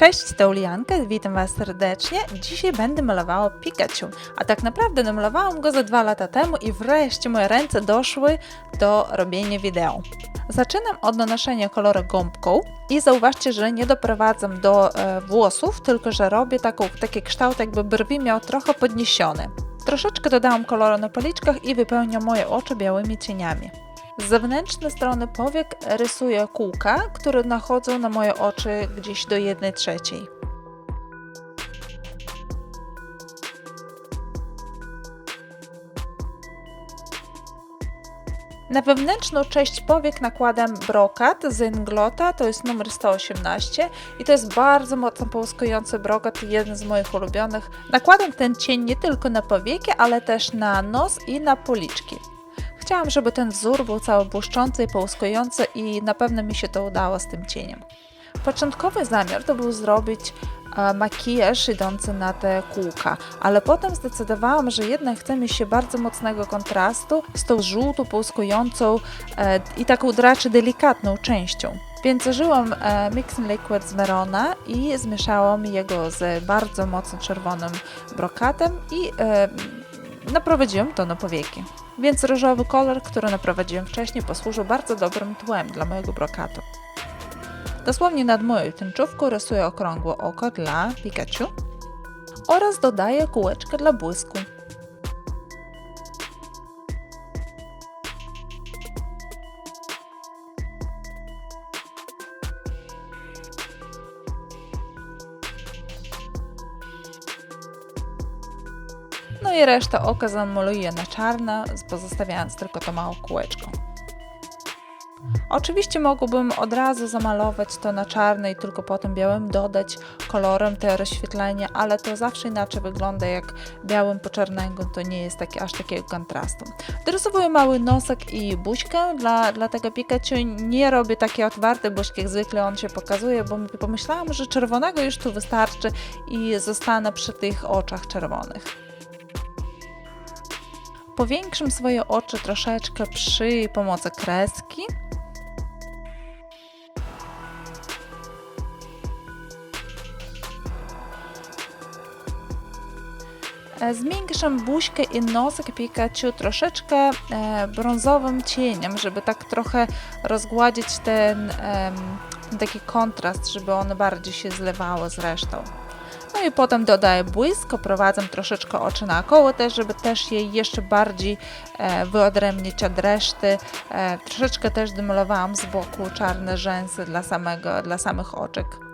Cześć, to Ulianka, witam Was serdecznie. Dzisiaj będę malowała Pikachu, a tak naprawdę namalowałam go ze dwa lata temu i wreszcie moje ręce doszły do robienia wideo. Zaczynam od nanoszenia koloru gąbką i zauważcie, że nie doprowadzam do e, włosów, tylko że robię taką, taki kształt, jakby brwi miał trochę podniesione. Troszeczkę dodałam koloru na policzkach i wypełniam moje oczy białymi cieniami. Z zewnętrznej strony powiek rysuję kółka, które nachodzą na moje oczy gdzieś do 1 trzeciej. Na wewnętrzną część powiek nakładam brokat z Inglota, to jest numer 118 i to jest bardzo mocno połyskujący brokat, jeden z moich ulubionych. Nakładam ten cień nie tylko na powieki, ale też na nos i na policzki. Chciałam, żeby ten wzór był cały błyszczący i połyskujący i na pewno mi się to udało z tym cieniem. Początkowy zamiar to był zrobić e, makijaż idący na te kółka, ale potem zdecydowałam, że jednak chce mi się bardzo mocnego kontrastu z tą żółtą, połyskującą e, i taką raczej delikatną częścią. Więc zażyłam e, Mixing Liquid z Merona i zmieszałam jego z bardzo mocno czerwonym brokatem i naprowadziłam to na powieki. Więc różowy kolor, który naprowadziłem wcześniej, posłużył bardzo dobrym tłem dla mojego brokatu. Dosłownie nad moją tęczówką rysuję okrągłe oko dla Pikachu oraz dodaję kółeczkę dla błysku. No i resztę oka zamaluję na czarno, pozostawiając tylko to małe kółeczko. Oczywiście mogłabym od razu zamalować to na czarno i tylko potem białym dodać kolorem te rozświetlenia, ale to zawsze inaczej wygląda jak białym po czarnego, to nie jest taki, aż takiego kontrastu. Dorysowuję mały nosek i buźkę dla, dla tego Pikachu. Nie robię takie otwarte buźki, jak zwykle on się pokazuje, bo pomyślałam, że czerwonego już tu wystarczy i zostanę przy tych oczach czerwonych. Powiększam swoje oczy troszeczkę przy pomocy kreski. E, Zmniejszam buźkę i nosek Pikachu troszeczkę e, brązowym cieniem, żeby tak trochę rozgładzić ten taki kontrast, żeby one bardziej się zlewały z resztą. No i potem dodaję błysk, oprowadzam troszeczkę oczy naokoło też, żeby też je jeszcze bardziej e, wyodrębnić od reszty. E, troszeczkę też dymalowałam z boku czarne rzęsy dla, samego, dla samych oczek.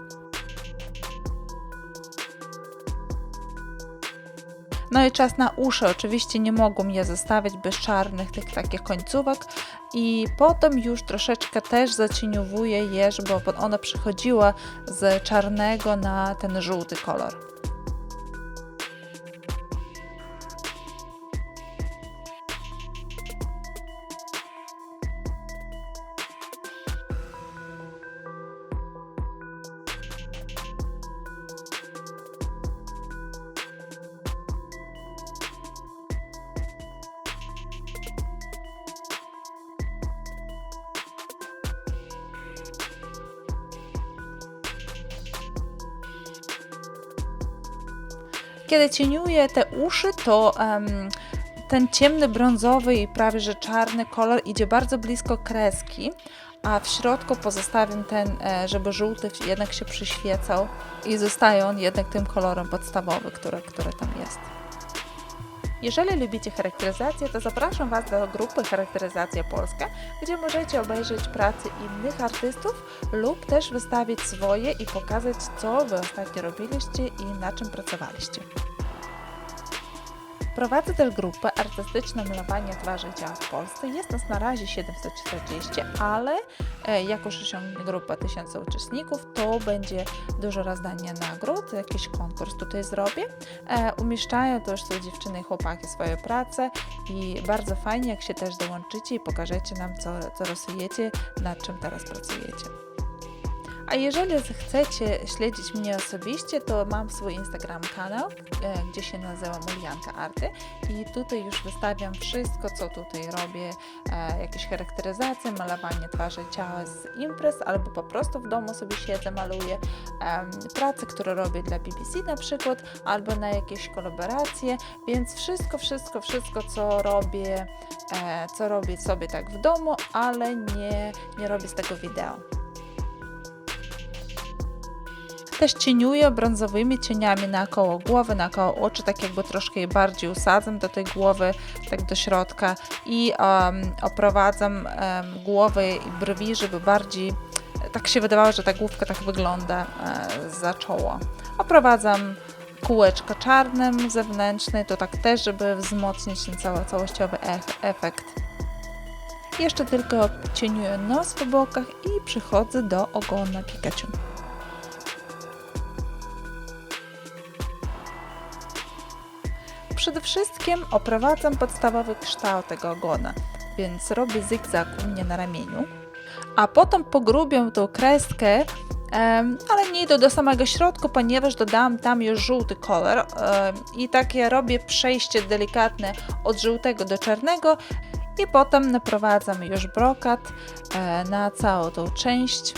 No i czas na uszy. Oczywiście nie mogą je zostawiać bez czarnych tych takich końcówek. I potem już troszeczkę też zacieniowuję je, żeby one przychodziły z czarnego na ten żółty kolor. Kiedy cieniuję te uszy, to um, ten ciemny brązowy i prawie że czarny kolor idzie bardzo blisko kreski, a w środku pozostawiam ten, e, żeby żółty jednak się przyświecał i zostaje on jednak tym kolorem podstawowym, który, który tam jest. Jeżeli lubicie charakteryzację, to zapraszam Was do grupy Charakteryzacja Polska, gdzie możecie obejrzeć prace innych artystów lub też wystawić swoje i pokazać, co Wy ostatnio robiliście i na czym pracowaliście. Prowadzę też grupę Artystyczne Malowanie Twarzy Ciała w Polsce. Jest nas na razie 740, ale e, jak już osiągnie grupa 1000 uczestników, to będzie dużo rozdania nagród, jakiś konkurs tutaj zrobię. E, umieszczają też tu dziewczyny i chłopaki swoje prace i bardzo fajnie, jak się też dołączycie i pokażecie nam, co, co rysujecie, nad czym teraz pracujecie. A jeżeli chcecie śledzić mnie osobiście, to mam swój Instagram kanał, e, gdzie się nazywam Ulianka Arty i tutaj już wystawiam wszystko, co tutaj robię, e, jakieś charakteryzacje, malowanie twarzy ciała z imprez, albo po prostu w domu sobie siedzę, maluję prace, które robię dla BBC na przykład, albo na jakieś kolaboracje, więc wszystko, wszystko, wszystko, co robię, e, co robię sobie tak w domu, ale nie, nie robię z tego wideo. Też cieniuję brązowymi cieniami naokoło głowy, naokoło oczu, tak jakby troszkę je bardziej usadzam do tej głowy, tak do środka i um, oprowadzam um, głowy i brwi, żeby bardziej, tak się wydawało, że ta główka tak wygląda e, za czoło. Oprowadzam kółeczko czarnym zewnętrzne, to tak też, żeby wzmocnić ten cały, całościowy e- efekt. Jeszcze tylko cieniuję nos po bokach i przychodzę do ogona Pikachu. Przede wszystkim oprowadzam podstawowy kształt tego ogona, więc robię zygzak u mnie na ramieniu, a potem pogrubiam tą kreskę, ale nie idę do samego środka, ponieważ dodałam tam już żółty kolor i takie robię przejście delikatne od żółtego do czarnego i potem naprowadzam już brokat e, na całą tą część.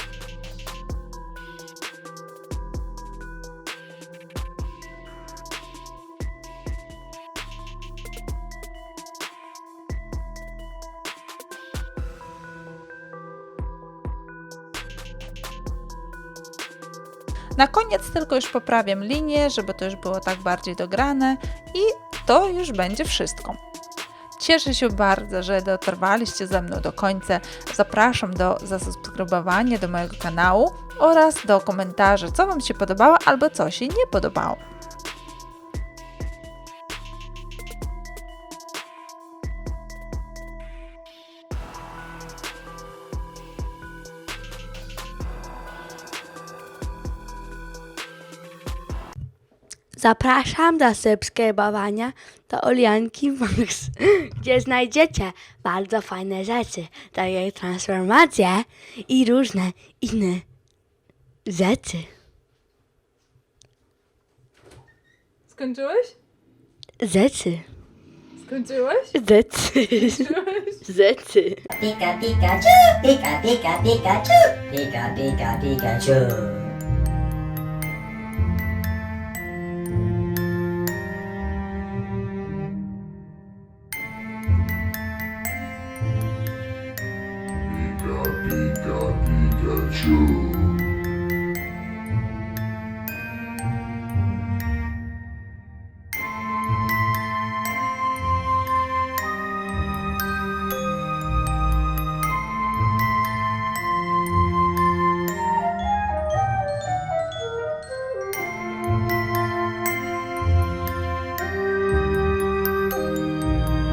Na koniec tylko już poprawiam linię, żeby to już było tak bardziej dograne i to już będzie wszystko. Cieszę się bardzo, że dotrwaliście ze mną do końca. Zapraszam do zasubskrybowania do mojego kanału oraz do komentarzy, co Wam się podobało albo co się nie podobało. Zapraszam do subskrybowania do Olianki Max, gdzie znajdziecie bardzo fajne rzeczy, takie jak transformacje i różne inne rzeczy. Skończyłeś? Rzeczy. Skończyłeś? Rzeczy. Rzeczy. Pika Pikachu, Pika Pika Pikachu, Pika Pika Pikachu.